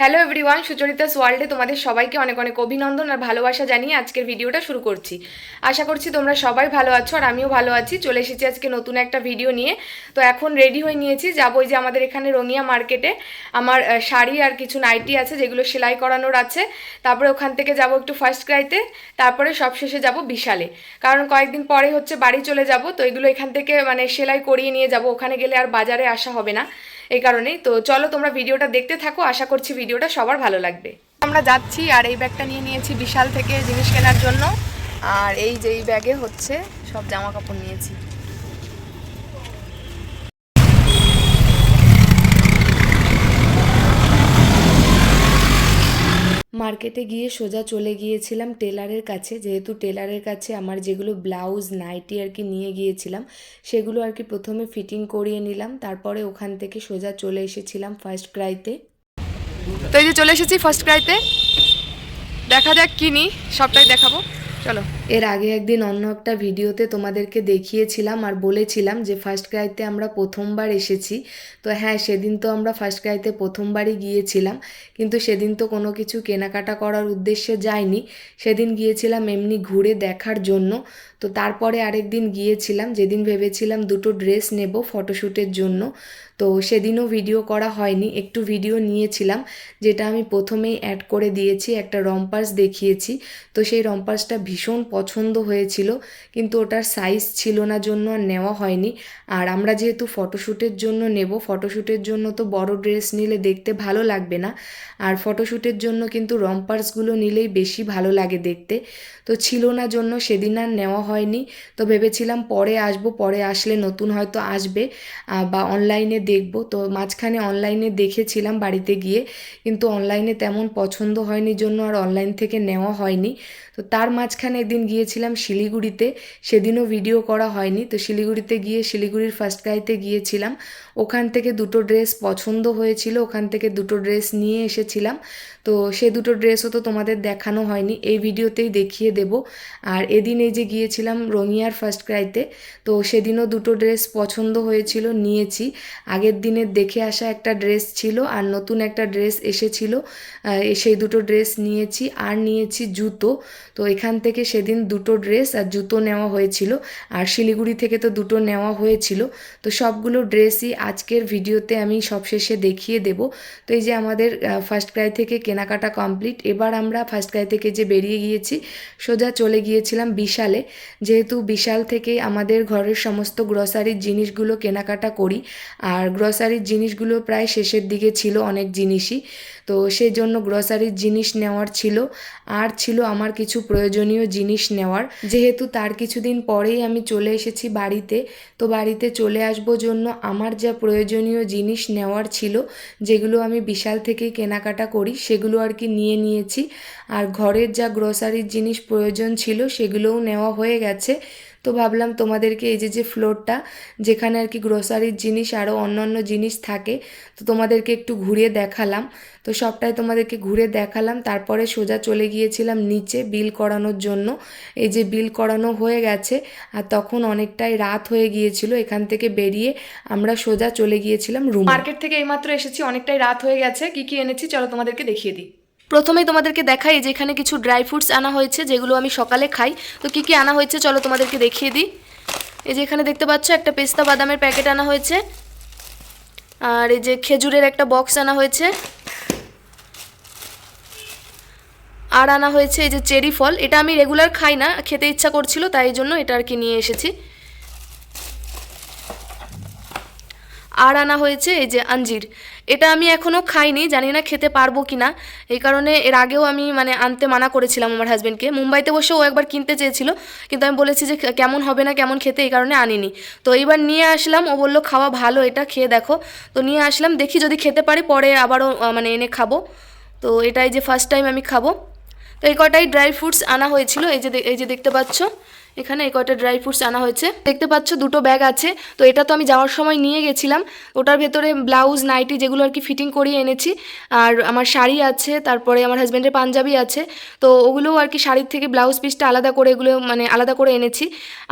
Hello everyone Sucharitas ওয়ার্ল্ডে তোমাদের সবাইকে অনেক অনেক অভিনন্দন আর ভালোবাসা জানিয়ে আজকের ভিডিওটা শুরু করছি। আশা করছি তোমরা সবাই ভালো আছো আর আমিও ভালো আছি। চলে এসেছি আজকে নতুন একটা ভিডিও নিয়ে। তো এখন রেডি হয়ে নিয়েছি। যাব যে আমাদের এখানে রঙিয়া মার্কেটে আমার শাড়ি আর কিছু নাইটি আছে যেগুলো সেলাই করানোর আছে। তারপরে ওখান থেকে যাব একটু ফার্স্ট ক্রাইতে তারপরে সবশেষে যাব বিশালে। কারণ কয়েকদিন পরে হচ্ছে বাড়ি চলে যাব। তো এগুলো এখান থেকে মানে সেলাই করিয়ে নিয়ে যাব। ওখানে গেলে আর বাজারে আসা হবে না। এই কারণেই। তো চলো তোমরা ভিডিওটা দেখতে থাকো, আশা করছি ভিডিওটা সবার ভালো লাগবে। আমরা যাচ্ছি আর এই ব্যাগটা নিয়ে নিয়েছি বিশাল থেকে জিনিস কেনার জন্য। আর এই যে এই ব্যাগে হচ্ছে সব জামা কাপড় নিয়েছি। মার্কেটে গিয়ে সোজা চলে গিয়েছিলাম টেলারের কাছে। যেহেতু টেলারের কাছে আমার যেগুলো ব্লাউজ, নাইটি আর কি নিয়ে গিয়েছিলাম, সেগুলো আর কি প্রথমে ফিটিং করিয়ে নিলাম। তারপরে ওখান থেকে সোজা চলে এসেছিলাম ফার্স্ট ক্রাইতে। তো এই যে চলে এসেছি ফার্স্ট ক্রাইতে। দেখা যাক কিনি সবটাই দেখাবো। চলো। এর আগে একদিন অন্য একটা ভিডিওতে তোমাদেরকে দেখিয়েছিলাম আর বলেছিলাম যে ফার্স্ট ক্রাইতে আমরা প্রথমবার এসেছি। তো হ্যাঁ সেদিন তো আমরা ফার্স্ট ক্রাইতে প্রথমবারই গিয়েছিলাম। কিন্তু সেদিন তো কোনো কিছু কেনাকাটা করার উদ্দেশ্যে যায়নি সেদিন গিয়েছিলাম এমনি ঘুরে দেখার জন্য। তো তারপরে আরেক দিন গিয়েছিলাম, যেদিন ভেবেছিলাম দুটো ড্রেস নেব ফটোশ্যুটের জন্য, তো সেদিনও ভিডিও করা হয়নি, একটু ভিডিও নিয়েছিলাম, যেটা আমি প্রথমেই অ্যাড করে দিয়েছি, একটা রম্পার্স দেখিয়েছি, তো সেই রম্পার্সটা ভীষণ পছন্দ হয়েছিল, কিন্তু ওটার সাইজ ছিল না, জন্য আর নেওয়া হয়নি, আর আমরা যেহেতু ফটোশ্যুটের জন্য নেব, ফটোশ্যুটের জন্য তো বড় ড্রেস নিলে দেখতে ভালো লাগবে না, আর ফটোশ্যুটের জন্য কিন্তু রম্পার্সগুলো নিলেই বেশি ভালো লাগে দেখতে, তো ছিল না জন্য সেদিন আর নেওয়া হয়নি। তো ভেবেছিলাম পরে আসব, পরে আসলে নতুন হয়তো আসবে বা অনলাইনে দেখব। তো মাঝখানে অনলাইনে দেখেছিলাম বাড়িতে গিয়ে, কিন্তু অনলাইনে তেমন পছন্দ হয়নি, জন্য আর অনলাইন থেকে নেওয়া হয়নি। তো তার মাঝখানে একদিন গিয়েছিলাম শিলিগুড়িতে, সেদিনও ভিডিও করা হয়নি। তো শিলিগুড়িতে গিয়ে, শিলিগুড়ির ফার্স্ট ক্রাইতে গিয়েছিলাম। ওখান থেকে দুটো ড্রেস পছন্দ হয়েছিল, ওখান থেকে দুটো ড্রেস নিয়ে এসেছিলাম। তো সে দুটো ড্রেসও তো তোমাদের দেখানো হয়নি, এই ভিডিওতেই দেখিয়ে দেব। আর এদিন এই যে গিয়েছিলাম রঙিয়ার ফার্স্ট ক্রাইতে তো সেদিনও দুটো ড্রেস পছন্দ হয়েছিল, নিয়েছি। আগের দিনের দেখে আসা একটা ড্রেস ছিল, আর নতুন একটা ড্রেস এসেছিল। সেই দুটো ড্রেস নিয়েছি, আর নিয়েছি জুতো। তো এখান থেকে সেদিন দুটো ড্রেস আর জুতো নেওয়া হয়েছিল। আর শিলিগুড়ি থেকে তো দুটো নেওয়া হয়েছিল। তো সবগুলো ড্রেসই আজকের ভিডিওতে আমি সবশেষে দেখিয়ে দেব। তো এই যে আমাদের ফার্স্ট ক্রাই থেকে কেনাকাটা কমপ্লিট এবার আমরা ফার্স্ট ক্রাই থেকে যে বেরিয়ে গিয়েছি, সোজা চলে গিয়েছিলাম বিশালে। যেহেতু বিশাল থেকে আমাদের ঘরের সমস্ত গ্রসারির জিনিসগুলো কেনাকাটা করি, আর গ্রসারির জিনিসগুলো প্রায় শেষের দিকে ছিল অনেক জিনিসই। তো সেই জন্য গ্রসারির জিনিস নেওয়ার ছিল। আর ছিল আমার কিছু প্রয়োজনীয় জিনিস নেওয়ার। যেহেতু তার কিছুদিন পরেই আমি চলে এসেছি বাড়িতে, তো বাড়িতে চলে আসব জন্য আমার যা প্রয়োজনীয় জিনিস নেওয়ার ছিল, যেগুলো আমি বিশাল থেকেই কেনাকাটা করি, সেগুলো আর কি নিয়ে নিয়েছি। আর ঘরের যা গ্রসারির জিনিস প্রয়োজন ছিল, সেগুলোও নেওয়া হয়ে গেছে। তো ভাবলাম তোমাদেরকে এই যে যে ফ্লোরটা যেখানে আর কি গ্রোসারির জিনিস আরও অন্য অন্য জিনিস থাকে, তো তোমাদেরকে একটু ঘুরিয়ে দেখালাম। তো সবটাই তোমাদেরকে ঘুরে দেখালাম। তারপরে সোজা চলে গিয়েছিলাম নিচে বিল করানোর জন্য। এই যে বিল করানো হয়ে গেছে, আর তখন অনেকটাই রাত হয়ে গিয়েছিল। এখান থেকে বেরিয়ে আমরা সোজা চলে গিয়েছিলাম রুম মার্কেট থেকে এইমাত্র এসেছি, অনেকটাই রাত হয়ে গেছে। কি কি এনেছি, চলো তোমাদেরকে দেখিয়ে দিই। প্রথমেই তোমাদেরকে দেখাই যে এখানে কিছু ড্রাই ফ্রুটস আনা হয়েছে, যেগুলো আমি সকালে খাই। তো কি কি আনা হয়েছে চলো তোমাদেরকে দেখিয়ে দিই। এই যে এখানে দেখতে পাচ্ছ একটা পেস্তা বাদামের প্যাকেট আনা হয়েছে। আর এই যে খেজুরের একটা বক্স আনা হয়েছে। আর আনা হয়েছে এই যে চেরি ফল। এটা আমি রেগুলার খাই না, খেতে ইচ্ছা করছিল, তাই জন্য এটা আর কি নিয়ে এসেছি। আর আনা হয়েছে এই যে আঞ্জির। এটা আমি এখনও খাইনি, জানি না খেতে পারব কি না এই কারণে এর আগেও আমি মানে আনতে মানা করেছিলাম আমার হাজব্যান্ডকে মুম্বাইতে বসে ও একবার কিনতে চেয়েছিল, কিন্তু আমি বলেছি যে কেমন হবে না, কেমন খেতে, এই কারণে আনিনি। তো এইবার নিয়ে আসলাম, ও বলল, খাওয়া ভালো, এটা খেয়ে দেখো। তো নিয়ে আসলাম, দেখি যদি খেতে পারি, পরে আবারও মানে এনে খাব। তো এটাই যে ফার্স্ট টাইম আমি খাব। তো এই কটাই ড্রাই ফ্রুটস আনা হয়েছিল, এই যে এই যে দেখতে পাচ্ছ। এখানে এই কয়টা ড্রাই ফ্রুটস আনা হয়েছে। দেখতে পাচ্ছ দুটো ব্যাগ আছে, তো এটা তো আমি যাওয়ার সময় নিয়ে গেছিলাম। ওটার ভেতরে ব্লাউজ নাইটি যেগুলো আর কি ফিটিং করিয়ে এনেছি। আর আমার শাড়ি আছে, তারপরে আমার হাজব্যান্ডের পাঞ্জাবি আছে। তো ওগুলোও আর কি শাড়ির থেকে ব্লাউজ পিসটা আলাদা করে এগুলো মানে আলাদা করে এনেছি।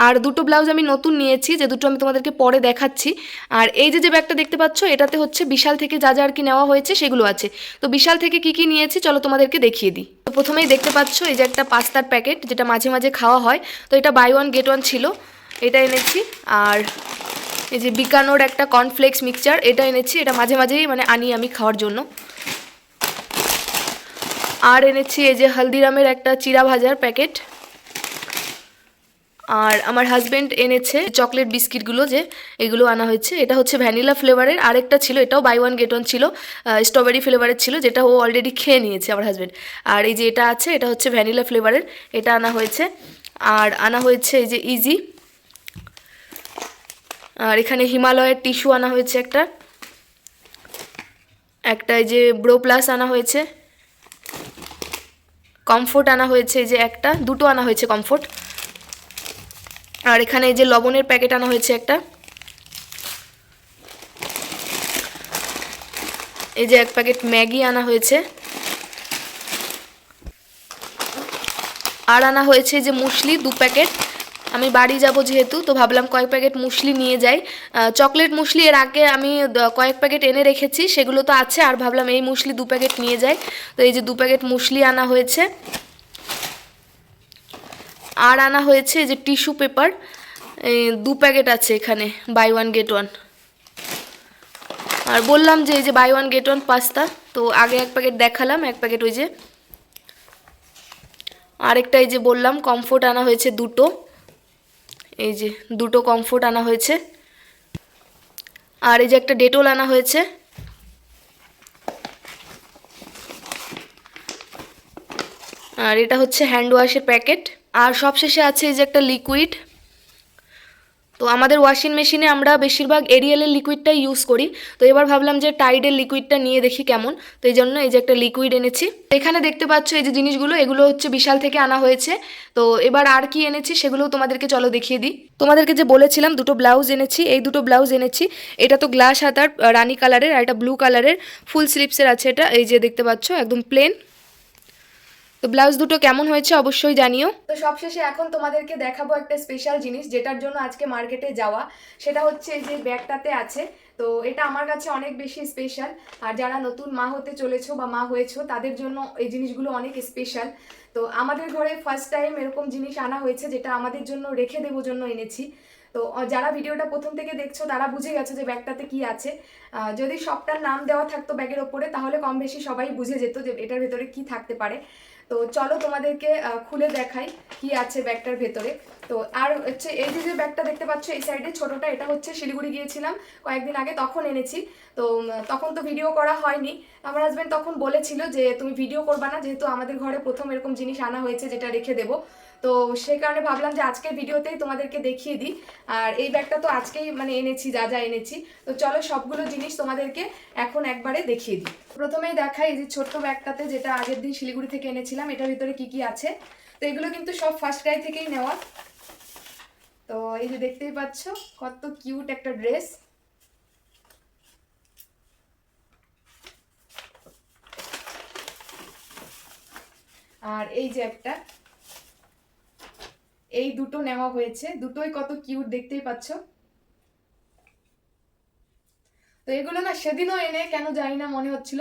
আর দুটো ব্লাউজ আমি নতুন নিয়েছি, যে দুটো আমি তোমাদেরকে পরে দেখাচ্ছি। আর এই যে যে ব্যাগটা দেখতে পাচ্ছ, এটাতে হচ্ছে বিশাল থেকে যা যা আর কি নেওয়া হয়েছে, সেগুলো আছে। তো বিশাল থেকে কি কি নিয়েছি, চলো তোমাদেরকে দেখিয়ে দিই। তো প্রথমেই দেখতে পাচ্ছ, এই যে একটা পাস্তার প্যাকেট যেটা মাঝে মাঝে খাওয়া হয়। তো এটা বাই ওয়ান গেট ওয়ান ছিল, এটা এনেছি। আর এই যে বিকানোর একটা কর্নফ্লেক্স মিক্সচার এটা এনেছি, এটা মাঝে মাঝেই মানে আনি আমি খাওয়ার জন্য। আর এনেছি এই যে হলদিরামের একটা চিরা ভাজার প্যাকেট। আর আমার হাজবেন্ড এনেছে চকলেট বিস্কিটগুলো যে, এগুলো আনা হয়েছে। এটা হচ্ছে ভ্যানিলা ফ্লেভারের আরেকটা ছিল, এটাও বাই ওয়ান গেট ওয়ান ছিল স্ট্রবেরি ফ্লেভারের ছিল, যেটা ও অলরেডি খেয়ে নিয়েছে আমার হাজবেন্ড আর এই যে এটা আছে, এটা হচ্ছে ভ্যানিলা ফ্লেভারের এটা আনা হয়েছে। আর আনা হয়েছে এই যে ইজি আর এখানে হিমালয়ের টিস্যু আনা হয়েছে একটা। একটা এই যে ব্রো প্লাস আনা হয়েছে। কমফোর্ট আনা হয়েছে এই যে একটা। দুটো আনা হয়েছে কমফোর্ট আর এখানে এই যে লবণের প্যাকেট আনা হয়েছে একটা। এই যে এক প্যাকেট ম্যাগি আনা হয়েছে। আর আনা হয়েছে যে মুসলি দু প্যাকেট। আমি বাড়ি যাব যেহেতু, তো ভাবলাম কয়েক প্যাকেট মুসলি নিয়ে যাই। চকলেট মুসলি এর আগে আমি কয়েক প্যাকেট এনে রেখেছি, সেগুলো তো আছে, আর ভাবলাম এই মুসলি দু প্যাকেট নিয়ে যাই। তো এই যে দু প্যাকেট মুসলি আনা হয়েছে। আর আনা হয়েছে যে টিস্যু পেপার। দু প্যাকেট আছে এখানে, বাই ওয়ান গেট ওয়ান। আর বললাম যে এই যে buy one get one pasta, তো আগে এক প্যাকেট দেখালাম, এক প্যাকেট ওই যে আরেকটা এই যে বললাম কমফোর্ট আনা হয়েছে দুটো। এই যে দুটো কমফোর্ট আনা হয়েছে। আর এই যে একটা ডেটল আনা হয়েছে। আর এটা হচ্ছে হ্যান্ড ওয়াশের প্যাকেট আর সবশেষে আছে এই যে একটা লিকুইড তো আমাদের ওয়াশিং মেশিনে আমরা বেশিরভাগ এরিয়ালের লিকুইডটাই ইউজ করি। তো এবার ভাবলাম যে টাইডের লিকুইডটা নিয়ে দেখি কেমন। তো এই জন্য এই যে একটা লিকুইড এনেছি। এখানে দেখতে পাচ্ছ এই যে জিনিসগুলো, এগুলো হচ্ছে বিশাল থেকে আনা হয়েছে। তো এবার আর কি এনেছি সেগুলোও তোমাদেরকে চলো দেখিয়ে দিই। তোমাদেরকে যে বলেছিলাম দুটো ব্লাউজ এনেছি, এই দুটো ব্লাউজ এনেছি। এটা তো গ্লাস হাতার রানী কালারের আর এটা ব্লু কালারের ফুল স্লিপসের আছে এটা। এই যে দেখতে পাচ্ছ, একদম প্লেন তো ব্লাউজ দুটো কেমন হয়েছে অবশ্যই জানিও। তো সবশেষে এখন তোমাদেরকে দেখাবো একটা স্পেশাল জিনিস যেটার জন্য আজকে মার্কেটে যাওয়া। সেটা হচ্ছে যে ব্যাগটাতে আছে। তো এটা আমার কাছে অনেক বেশি স্পেশাল আর যারা নতুন মা হতে চলেছো বা মা হয়েছো, তাদের জন্য এই জিনিসগুলো অনেক স্পেশাল তো আমাদের ঘরে ফার্স্ট টাইম এরকম জিনিস আনা হয়েছে যেটা আমাদের জন্য, রেখে দেবো জন্য এনেছি। তো যারা ভিডিওটা প্রথম থেকে দেখছ, তারা বুঝে গেছো যে ব্যাগটাতে কি আছে। যদি সবটার নাম দেওয়া থাকতো ব্যাগের ওপরে, তাহলে কম বেশি সবাই বুঝে যেত যে এটার ভেতরে কি থাকতে পারে। তো চলো তোমাদেরকে খুলে দেখাই কি আছে ব্যাগটার ভেতরে। তো আর হচ্ছে এই যে যে ব্যাগটা দেখতে পাচ্ছ এই সাইডে ছোটোটা, এটা হচ্ছে শিলিগুড়ি গিয়েছিলাম কয়েকদিন আগে, তখন এনেছি। তো তখন তো ভিডিও করা হয়নি। আমার হাজব্যান্ড তখন বলেছিল যে, তুমি ভিডিও করবা না, যেহেতু আমাদের ঘরে প্রথম এরকম জিনিস আনা হয়েছে, যেটা রেখে দেবো। তো সেই কারণে ভাবলাম যে আজকের ভিডিওতেই তোমাদেরকে দেখিয়ে দিই। আর এই ব্যাগটা তো আজকেই মানে এনেছি, যা যা এনেছি। তো চলো সবগুলো জিনিস তোমাদেরকে এখন একবারে দেখিয়ে দিই। প্রথমেই দেখাই এই যে ছোট্ট ব্যাগটাতে যেটা আগের দিন শিলিগুড়ি থেকে এনেছিলাম, এটার ভিতরে কি কি আছে? তো এগুলো কিন্তু সব ফার্স্ট ক্রাই থেকেই নেওয়া। তো এই যে দেখতেই পাচ্ছ, কত কিউট একটা ড্রেস আর এই যে একটা। এই দুটো নেওয়া হয়েছে। দুটোই কত কিউট দেখতেই পাচ্ছ। তো এগুলো না সেদিনও এনে, কেন জানি না, মনে হচ্ছিল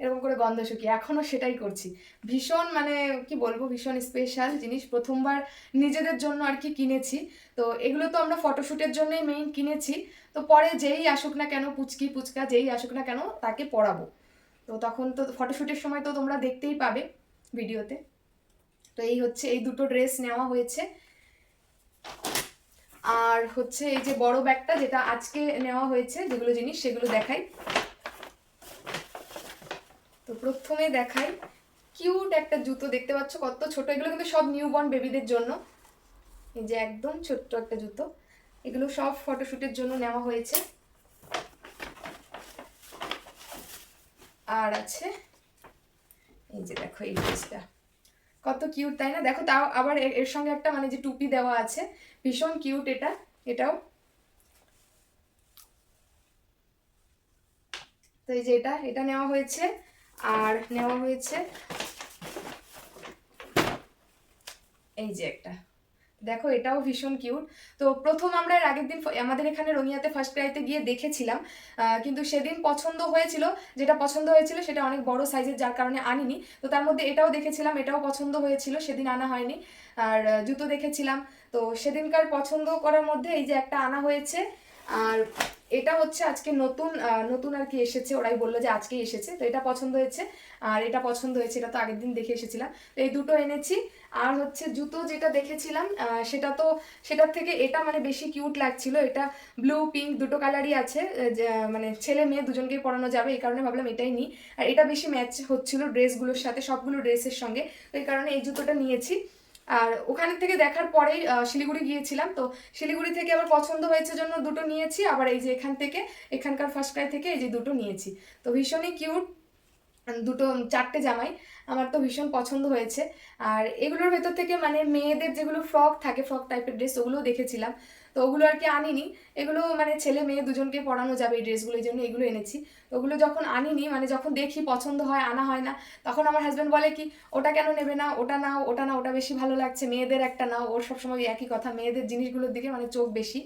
এরকম করে গন্ধ শুকিয়ে। এখনও সেটাই করছি। ভীষণ মানে কি বলব, ভীষণ স্পেশাল জিনিস। প্রথমবার নিজেদের জন্য আর কি কিনেছি। তো এগুলো তো আমরা ফটোশ্যুটের জন্যই মেইন কিনেছি। তো পরে যেই আসুক না কেন, পুচকি, পুচকা, যেই আসুক না কেন, তাকে পরাবো। তো তখন তো ফটোশ্যুটের সময় তো তোমরা দেখতেই পাবে ভিডিওতে। তো এই হচ্ছে, এই দুটো ড্রেস নেওয়া হয়েছে। আর হচ্ছে এই যে বড় ব্যাগটা যেটা আজকে নেওয়া হয়েছে, যেগুলো জিনিস, সেগুলো দেখাই। তো প্রথমে দেখাই। কিউট একটা জুতো দেখতে পাচ্ছ, কত ছোট। এগুলো কিন্তু সব নিউ বর্ন বেবিদের জন্য। এই যে একদম ছোট্ট একটা জুতো। এগুলো সব ফটোশুটের জন্য নেওয়া হয়েছে। আর আছে, এই যে দেখো এই ড্রেসটা কত কিউট তাই না? দেখো তাও আবার এর- সঙ্গে একটা মানে যে টুপি দেওয়া আছে, ভীষণ কিউট এটা। এটাও। তো এই যে এটা এটা নেওয়া হয়েছে। আর নেওয়া হয়েছে এই যে একটা। দেখো, এটাও ভীষণ কিউট তো প্রথম আমরা এর আগের দিন আমাদের এখানে রঙিয়াতে ফার্স্ট ক্রাইতে গিয়ে দেখেছিলাম। কিন্তু সেদিন পছন্দ হয়েছিল, যেটা পছন্দ হয়েছিল সেটা অনেক বড় সাইজের যার কারণে আনিনি। তো তার মধ্যে এটাও দেখেছিলাম, এটাও পছন্দ হয়েছিল, সেদিন আনা হয়নি। আর জুতো দেখেছিলাম। তো সেদিনকার পছন্দ করার মধ্যে এই যে একটা আনা হয়েছে, আর এটা হচ্ছে আজকে নতুন নতুন আর কি এসেছে, ওরাই বলল যে আজকেই এসেছে, তো এটা পছন্দ হয়েছে, আর এটা পছন্দ হয়েছে, এটা তো আগের দিন দেখে এসেছিলাম। তো এই দুটো এনেছি, আর হচ্ছে জুতো যেটা দেখেছিলাম সেটা তো, সেটার থেকে এটা মানে বেশি কিউট লাগছিল, এটা ব্লু, পিঙ্ক দুটো কালারই আছে মানে ছেলে মেয়ে দুজনকেই পরানো যাবে, এই কারণে ভাবলাম এটাই নিই। আর এটা বেশি ম্যাচ হচ্ছিল ড্রেসগুলোর সাথে, সবগুলো ড্রেসের সঙ্গে, তো এই কারণে এই জুতোটা নিয়েছি। আর ওখান থেকে দেখার পরেই শিলিগুড়ি গিয়েছিলাম। তো শিলিগুড়ি থেকে আবার পছন্দ হয়েছে জন্য দুটো নিয়েছি। আবার এই যে এখান থেকে, এখানকার ফার্স্ট ক্রাই থেকে এই যে দুটো নিয়েছি। তো ভীষণই কিউট দুটো, চারটে জামাই। আমার তো ভীষণ পছন্দ হয়েছে। আর এগুলোর ভেতর থেকে মানে মেয়েদের যেগুলো ফ্রক থাকে ফ্রক টাইপের ড্রেস ওগুলোও দেখেছিলাম। তো ওগুলো আর কি আনিনি। এগুলো মানে ছেলে মেয়ে দুজনকে পরানো যাবে এই ড্রেসগুলো, এই জন্য এগুলো এনেছি। ওগুলো যখন আনিনি মানে যখন দেখি পছন্দ হয়, আনা হয় না, তখন আমার হাজব্যান্ড বলে কি, ওটা কেন নেবে না? ওটা নাও, ওটা না ওটা বেশি ভালো লাগছে, মেয়েদের একটা নাও। ওর সবসময় একই কথা, মেয়েদের জিনিসগুলোর দিকে মানে চোখ বেশি।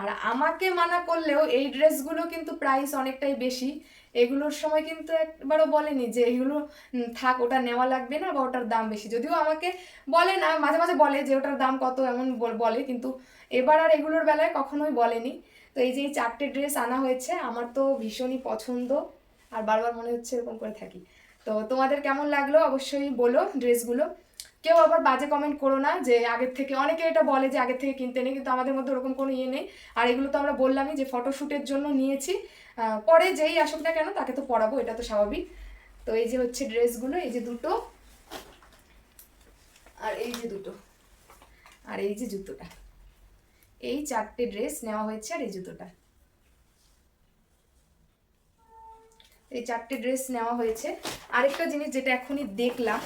আর আমাকে মানা করলেও এই ড্রেসগুলো কিন্তু প্রাইস অনেকটাই বেশি। এগুলোর সময় কিন্তু একবারও বলেনি যে এগুলো থাক, ওটা নেওয়া লাগবে না বা ওটার দাম বেশি। যদিও আমাকে বলে না, মাঝে মাঝে বলে যে ওটার দাম কত এমন বল- কিন্তু এবার আর এগুলোর বেলায় কখনোই বলেনি। তো এই যে এই চারটে ড্রেস আনা হয়েছে, আমার তো ভীষণই পছন্দ, আর বারবার মনে হচ্ছে এরকম করে থাকি। তো তোমাদের কেমন লাগল অবশ্যই বলো ড্রেসগুলো। কেউ আবার বাজে কমেন্ট করো না যে আগের থেকে, অনেকে এটা বলে যে আগের থেকে কিনতে নেই, কিন্তু আমাদের মধ্যে ওরকম কোনো ইয়ে নেই। আর এগুলো তো আমরা বললামই যে ফটোশ্যুটের জন্য নিয়েছি। পরে যেই আসুক না কেন তাকে তো পরাবো, এটা তো স্বাভাবিক। তো এই যে হচ্ছে ড্রেসগুলো এই যে দুটো। আর এই যে দুটো। আর এই যে জুতোটা। এই চারটে ড্রেস নেওয়া হয়েছে আর এই জুতোটা। এই চারটে ড্রেস নেওয়া হয়েছে। আরেকটা জিনিস যেটা এখনই দেখলাম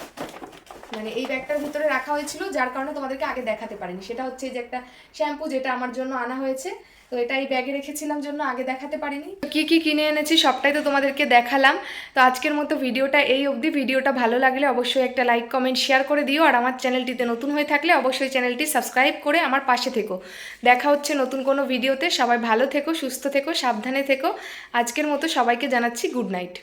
মানে এই ব্যাগটার ভিতরে রাখা হয়েছিল, যার কারণে তোমাদেরকে আগে দেখাতে পারিনি। সেটা হচ্ছে যে একটা শ্যাম্পু যেটা আমার জন্য আনা হয়েছে। তো এটা এই ব্যাগে রেখেছিলাম জন্য আগে দেখাতে পারিনি। কি কি কিনে এনেছি সবটাই তো তোমাদেরকে দেখালাম। তো আজকের মতো ভিডিওটা এই অবধি। ভিডিওটা ভালো লাগলে অবশ্যই একটা লাইক কমেন্ট শেয়ার করে দিও। আর আমার চ্যানেলটিতে নতুন হয়ে থাকলে অবশ্যই চ্যানেলটি সাবস্ক্রাইব করে আমার পাশে থেকো। দেখা হচ্ছে নতুন কোনো ভিডিওতে। সবাই ভালো থেকো, সুস্থ থেকো, সাবধানে থেকো। আজকের মতো সবাইকে জানাচ্ছি গুড নাইট